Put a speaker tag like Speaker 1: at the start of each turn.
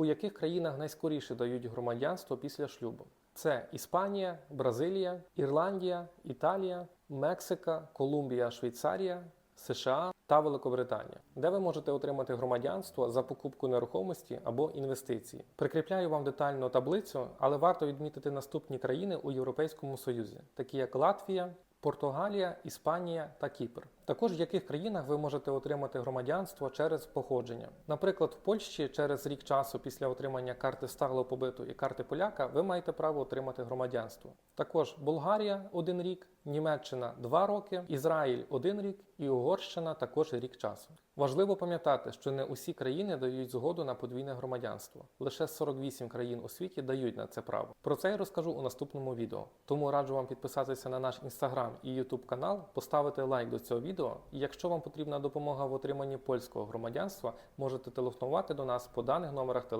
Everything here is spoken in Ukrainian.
Speaker 1: У яких країнах найскоріше дають громадянство після шлюбу? Це Іспанія, Бразилія, Ірландія, Італія, Мексика, Колумбія, Швейцарія, США та Великобританія, де ви можете отримати громадянство за покупку нерухомості або інвестиції. Прикріпляю вам детальну таблицю, але варто відмітити наступні країни у Європейському Союзі, такі як Латвія, Португалія, Іспанія та Кіпр. Також в яких країнах ви можете отримати громадянство через походження. Наприклад, в Польщі через рік часу після отримання карти сталого побиту і карти поляка ви маєте право отримати громадянство. Також Болгарія один рік, Німеччина два роки, Ізраїль один рік і Угорщина також рік часу. Важливо пам'ятати, що не усі країни дають згоду на подвійне громадянство. Лише 48 країн у світі дають на це право. Про це я розкажу у наступному відео. Тому раджу вам підписатися на наш інстаграм і ютуб канал, поставити лайк до цього відео. І якщо вам потрібна допомога в отриманні польського громадянства, можете телефонувати до нас по даних номерах телефону.